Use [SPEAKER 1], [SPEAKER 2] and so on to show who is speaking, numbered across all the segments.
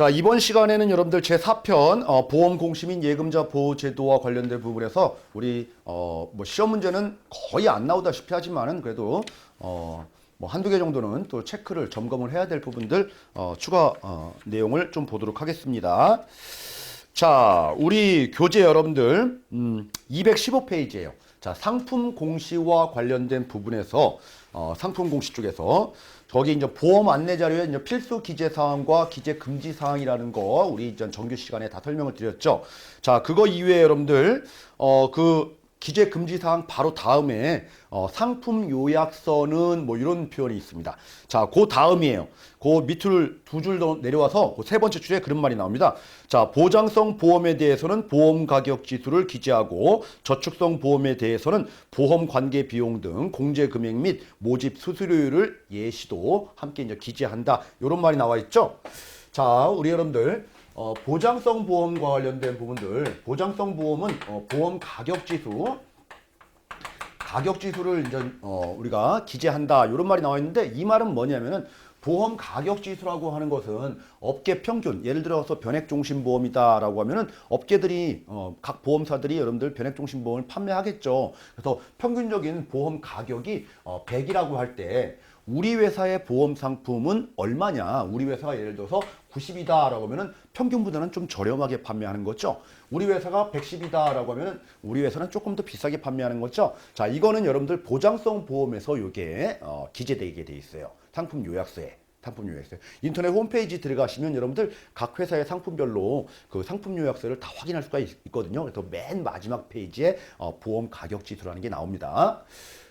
[SPEAKER 1] 자, 이번 시간에는 여러분들 제4편 어, 보험 공시 및 예금자 보호 제도와 관련된 부분에서 우리 어, 뭐 시험 문제는 거의 안 나오다시피 하지만은 그래도 어, 뭐 한두 개 정도는 또 체크를 점검을 해야 될 부분들 어, 추가 어, 내용을 좀 보도록 하겠습니다. 자, 우리 교재 여러분들 음, 215페이지예요. 자, 상품 공시와 관련된 부분에서 어, 상품 공시 쪽에서 거기 이제 보험 안내 자료에 이제 필수 기재 사항과 기재 금지 사항이라는 거 우리 이전 정규 시간에 다 설명을 드렸죠. 자, 그거 이외에 여러분들 어, 그 기재 금지 사항 바로 다음에 어, 상품 요약서는 뭐 이런 표현이 있습니다. 자, 그 다음이에요. 그 밑을 두 줄 더 내려와서 그 세 번째 줄에 그런 말이 나옵니다. 자, 보장성 보험에 대해서는 보험 가격 지수를 기재하고 저축성 보험에 대해서는 보험 관계 비용 등 공제 금액 및 모집 수수료율을 예시도 함께 이제 기재한다. 이런 말이 나와 있죠. 자, 우리 여러분들 어, 보장성 보험과 관련된 부분들, 보장성 보험은 어, 보험 가격 지수, 가격 지수를 이제 어, 우리가 기재한다. 이런 말이 나와 있는데 이 말은 뭐냐면은 보험 가격 지수라고 하는 것은 업계 평균 예를 들어서 변액 중심 보험이다라고 하면은 업계들이 어, 각 보험사들이 여러분들 변액 중심 보험을 판매하겠죠. 그래서 평균적인 보험 가격이 어, 100이라고 할때 우리 회사의 보험 상품은 얼마냐? 우리 회사가 예를 들어서 90이다라고 하면은 평균보다는 좀 저렴하게 판매하는 거죠. 우리 회사가 110이다라고 하면은 우리 회사는 조금 더 비싸게 판매하는 거죠. 자, 이거는 여러분들 보장성 보험에서 이게 어, 기재되게 돼 있어요. 상품 요약서에. 상품 요약서. 인터넷 홈페이지 들어가시면 여러분들 각 회사의 상품별로 그 상품 요약서를 다 확인할 수가 있, 거든요 그래서 맨 마지막 페이지에 어, 보험 가격 지수라는 게 나옵니다.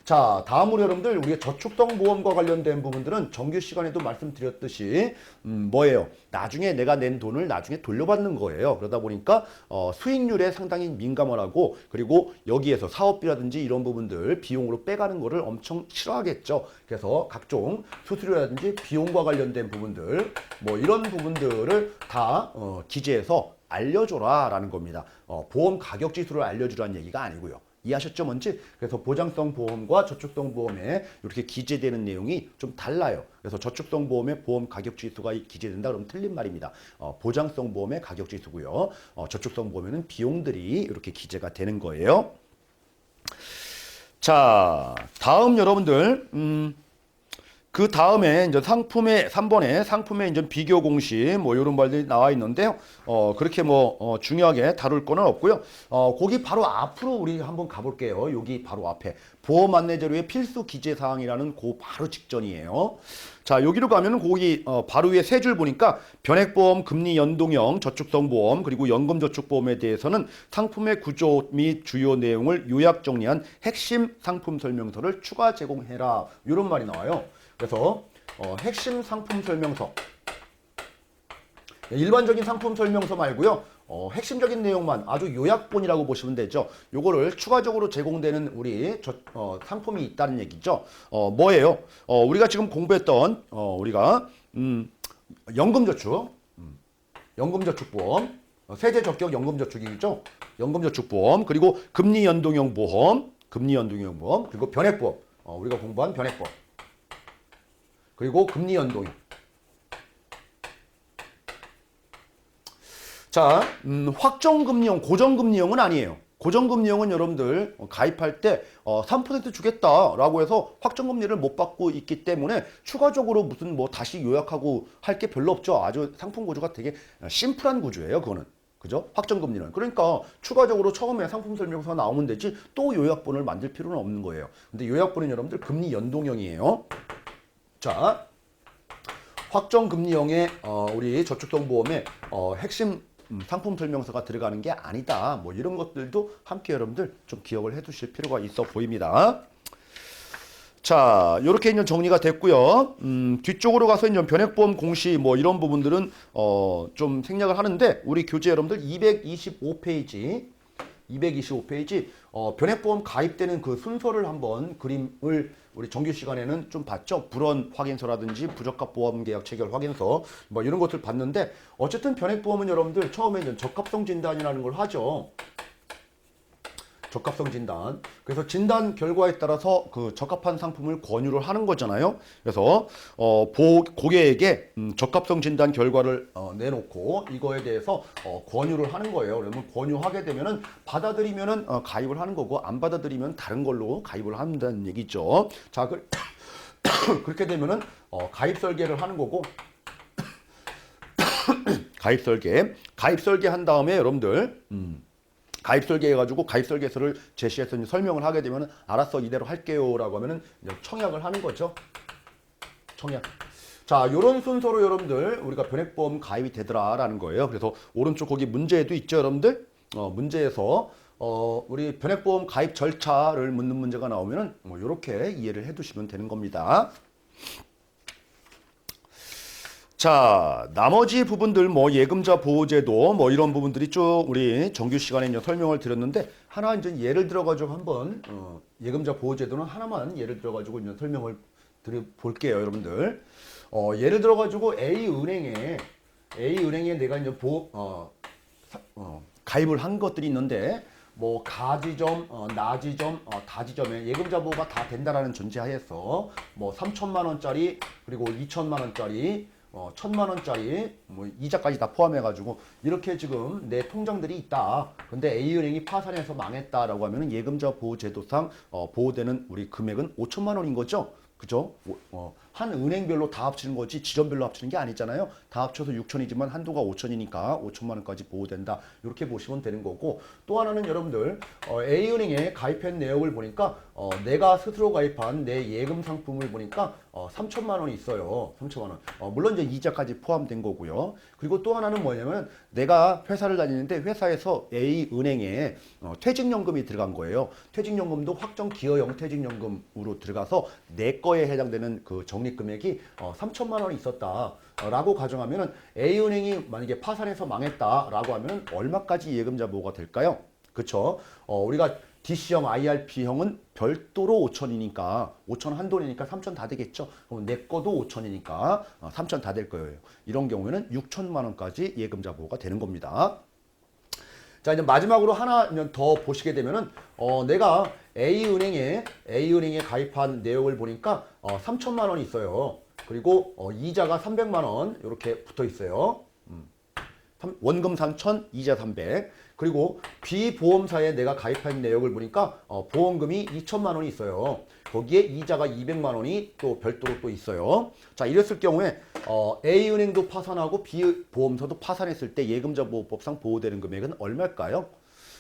[SPEAKER 1] 자, 다음으로 여러분들 우리가 저축성 보험과 관련된 부분들은 정규 시간에도 말씀드렸듯이 음, 뭐예요? 나중에 내가 낸 돈을 나중에 돌려받는 거예요. 그러다 보니까 어, 수익률에 상당히 민감을 하고 그리고 여기에서 사업비라든지 이런 부분들 비용으로 빼가는 거를 엄청 싫어하겠죠. 그래서 각종 수수료라든지 비용과 관련된 부분들 뭐 이런 부분들을 다 어, 기재해서 알려줘라 라는 겁니다. 어, 보험 가격 지수를 알려주라는 얘기가 아니고요. 이해하셨죠, 뭔지? 그래서 보장성 보험과 저축성 보험에 이렇게 기재되는 내용이 좀 달라요. 그래서 저축성 보험의 보험 가격 지수가 기재된다 그러면 틀린 말입니다. 어, 보장성 보험의 가격 지수고요. 어, 저축성 보험에는 비용들이 이렇게 기재가 되는 거예요. 자, 다음 여러분들 음, 그 다음에 이제 상품의 3번에 상품의 이제 비교 공시 뭐 이런 말들이 나와 있는데요. 어 그렇게 뭐 어, 중요하게 다룰 거는 없고요. 어 거기 바로 앞으로 우리 한번 가볼게요. 여기 바로 앞에 보험 안내 자료의 필수 기재 사항이라는 그 바로 직전이에요. 자 여기로 가면은 거기 어, 바로 위에 세 줄 보니까 변액보험, 금리 연동형, 저축성 보험 그리고 연금저축보험에 대해서는 상품의 구조 및 주요 내용을 요약 정리한 핵심 상품 설명서를 추가 제공해라 이런 말이 나와요. 그래서 어, 핵심 상품 설명서 일반적인 상품 설명서 말고요. 어, 핵심적인 내용만 아주 요약본이라고 보시면 되죠. 요거를 추가적으로 제공되는 우리 저, 어, 상품이 있다는 얘기죠. 어, 뭐예요? 어, 우리가 지금 공부했던 어, 우리가 음, 연금저축, 음, 연금저축보험, 어, 세제 적격 연금저축이죠. 연금저축보험 그리고 금리 연동형 보험, 금리 연동형 보험 그리고 변액보험. 어, 우리가 공부한 변액보험. 그리고 금리 연동형. 자, 음, 확정금리형, 고정금리형은 아니에요. 고정금리형은 여러분들 어, 가입할 때 어, 3% 주겠다라고 해서 확정금리를 못 받고 있기 때문에 추가적으로 무슨 뭐 다시 요약하고 할 게 별로 없죠. 아주 상품 구조가 되게 심플한 구조예요. 그거는. 그죠? 확정금리는. 그러니까 추가적으로 처음에 상품 설명서가 나오면 되지 또 요약본을 만들 필요는 없는 거예요. 근데 요약본은 여러분들 금리 연동형이에요. 자, 확정금리형의 어, 우리 저축성 보험의 어, 핵심 음, 상품 설명서가 들어가는 게 아니다. 뭐 이런 것들도 함께 여러분들 좀 기억을 해 두실 필요가 있어 보입니다. 자, 이렇게 이제 정리가 됐고요. 음, 뒤쪽으로 가서 이제 변액보험 공시 뭐 이런 부분들은 어, 좀 생략을 하는데 우리 교재 여러분들 225페이지 225페이지 어, 변액보험 가입되는 그 순서를 한번 그림을 우리 정규 시간에는 좀 봤죠. 불원 확인서라든지 부적합 보험 계약 체결 확인서 뭐 이런 것들 봤는데 어쨌든 변액보험은 여러분들 처음에 이제 적합성 진단이라는 걸 하죠. 적합성 진단. 그래서 진단 결과에 따라서 그 적합한 상품을 권유를 하는 거잖아요. 그래서 어, 보, 고객에게 음, 적합성 진단 결과를 어, 내놓고 이거에 대해서 어, 권유를 하는 거예요. 그러면 권유하게 되면은 받아들이면은 어, 가입을 하는 거고 안 받아들이면 다른 걸로 가입을 한다는 얘기죠. 자, 그, 그렇게 되면은 어, 가입 설계를 하는 거고 가입 설계, 가입 설계 한 다음에 여러분들 음, 가입 설계 해 가지고 가입 설계서를 제시해서 설명을 하게 되면 알았어 이대로 할게요라고 하면은 이제 청약을 하는 거죠. 청약. 자, 요런 순서로 여러분들 우리가 변액보험 가입이 되더라라는 거예요. 그래서 오른쪽 거기 문제에도 있죠, 여러분들. 어, 문제에서 어, 우리 변액보험 가입 절차를 묻는 문제가 나오면은 뭐 요렇게 이해를 해 두시면 되는 겁니다. 자, 나머지 부분들 뭐 예금자 보호제도 뭐 이런 부분들이 쭉 우리 정규 시간에 이제 설명을 드렸는데 하나 이제 예를 들어 가지고 한번 어, 예금자 보호제도는 하나만 예를 들어 가지고 이제 설명을 드려 볼게요, 여러분들. 어, 예를 들어 가지고 A 은행에 A 은행에 내가 이제 보 어, 사- 어, 가입을 한 것들이 있는데 뭐 가지점, 어, 나지점, 어, 다지점에 예금자 보호가 다 된다라는 전제하에서 뭐 3천만 원짜리 그리고 2천만 원짜리 어, 천만 원짜리 뭐 이자까지 다 포함해가지고 이렇게 지금 내 통장들이 있다. 근데 A은행이 파산해서 망했다라고 하면은 예금자 보호제도상 어, 보호되는 우리 금액은 5천만 원인 거죠. 그죠? 오- 어, 한 은행별로 다 합치는 거지 지점별로 합치는 게 아니잖아요. 다 합쳐서 6천이지만 한도가 5천이니까 5천만 원까지 보호된다. 이렇게 보시면 되는 거고 또 하나는 여러분들 어, A은행에 가입한 내역을 보니까 어, 내가 스스로 가입한 내 예금 상품을 보니까 어, 3천만 원이 있어요. 3천만 원. 어, 물론 이제 이자까지 포함된 거고요. 그리고 또 하나는 뭐냐면 내가 회사를 다니는데 회사에서 A 은행에 어, 퇴직연금이 들어간 거예요. 퇴직연금도 확정 기여형 퇴직연금으로 들어가서 내거 에 해당되는 그 적립 금액이 어, 3천만 원이 있었다라고 가정하면은 A 은행이 만약에 파산해서 망했다라고 하면은 얼마까지 예금자 보호가 될까요? 그렇죠? 어, 우리가 DC형, IRP형은 별도로 5천이니까 5천 한돈이니까 3천 다 되겠죠. 그럼 내 거도 5천이니까 3천 다 될 거예요. 이런 경우에는 6천만 원까지 예금자 보호가 되는 겁니다. 자 이제 마지막으로 하나 더 보시게 되면은 어 내가 A 은행에 A 은행에 가입한 내역을 보니까 어 3천만 원이 있어요. 그리고 어 이자가 300만 원 이렇게 붙어 있어요. 음. 삼- 원금 3천, 이자 300. 그리고 비보험사에 내가 가입한 내역을 보니까 어, 보험금이 2천만 원이 있어요. 거기에 이자가 200만 원이 또 별도로 또 있어요. 자, 이랬을 경우에 어, A은행도 파산하고 B보험사도 파산했을 때 예금자 보호법상 보호되는 금액은 얼마일까요?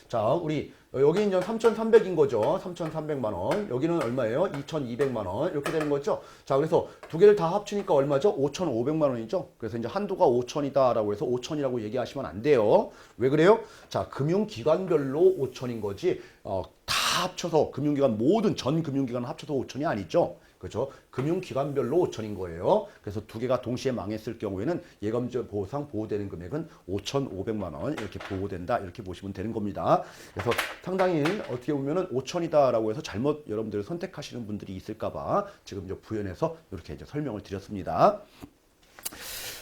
[SPEAKER 1] 자, 우리 여기 이제 3,300인 거죠. 3,300만 원. 여기는 얼마예요? 2,200만 원. 이렇게 되는 거죠. 자, 그래서 두 개를 다 합치니까 얼마죠? 5,500만 원이죠. 그래서 이제 한도가 5천이다라고 해서 5천이라고 얘기하시면 안 돼요. 왜 그래요? 자, 금융기관별로 5천인 거지. 어, 다 합쳐서 금융기관 모든 전 금융기관 합쳐서 5천이 아니죠. 그렇죠? 금융기관별로 5천인 거예요. 그래서 두 개가 동시에 망했을 경우에는 예금자 보호상 보호되는 금액은 5,500만 원 이렇게 보호된다 이렇게 보시면 되는 겁니다. 그래서 상당히 어떻게 보면은 5천이다라고 해서 잘못 여러분들 선택하시는 분들이 있을까봐 지금 이제 부연해서 이렇게 이제 설명을 드렸습니다.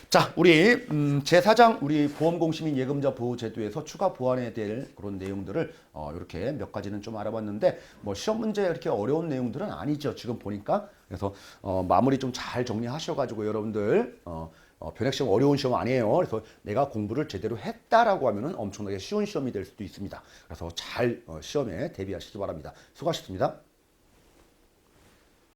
[SPEAKER 1] 자, 우리 음, 제4장 우리 보험공시민 예금자 보호제도에서 추가 보완해야 될 그런 내용들을 어, 이렇게 몇 가지는 좀 알아봤는데 뭐 시험 문제 이렇게 어려운 내용들은 아니죠. 지금 보니까 그래서 어, 마무리 좀 잘 정리하셔가지고 여러분들 어, 어, 변액 시험 어려운 시험 아니에요. 그래서 내가 공부를 제대로 했다라고 하면은 엄청나게 쉬운 시험이 될 수도 있습니다. 그래서 잘 어, 시험에 대비하시기 바랍니다. 수고하셨습니다.